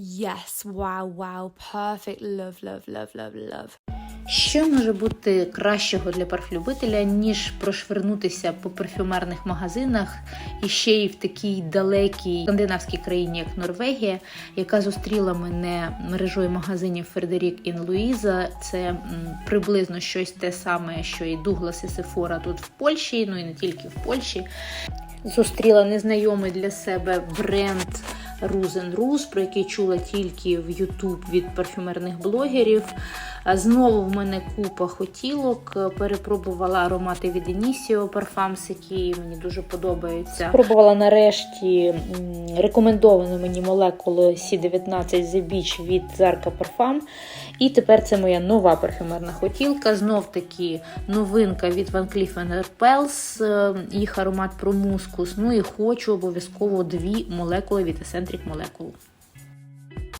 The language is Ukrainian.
Yes, wow, wow, perfect. Love, love, love, love, love. Що може бути кращого для парфлюбителя, ніж прошвернутися по парфюмерних магазинах і ще й в такій далекій скандинавській країні, як Норвегія, яка зустріла мене мережою магазинів Фредерік Ін Луїза. Це приблизно щось те саме, що і Дуглас і Сефора тут в Польщі, ну і не тільки в Польщі. Зустріла незнайомий для себе бренд Ruzen Rus, про який чула тільки в YouTube від парфюмерних блогерів. Знову в мене купа хотілок. Перепробувала аромати від Initio Parfums, які мені дуже подобаються. Спробувала нарешті рекомендовану мені молекулу C19 The Beach від Zarka Parfum. І тепер це моя нова парфюмерна хотілка. Знов таки новинка від Van Cleef Arpels, е, їх аромат про мускус. Ну і хочу обов'язково дві молекули від Eccentric Molecule.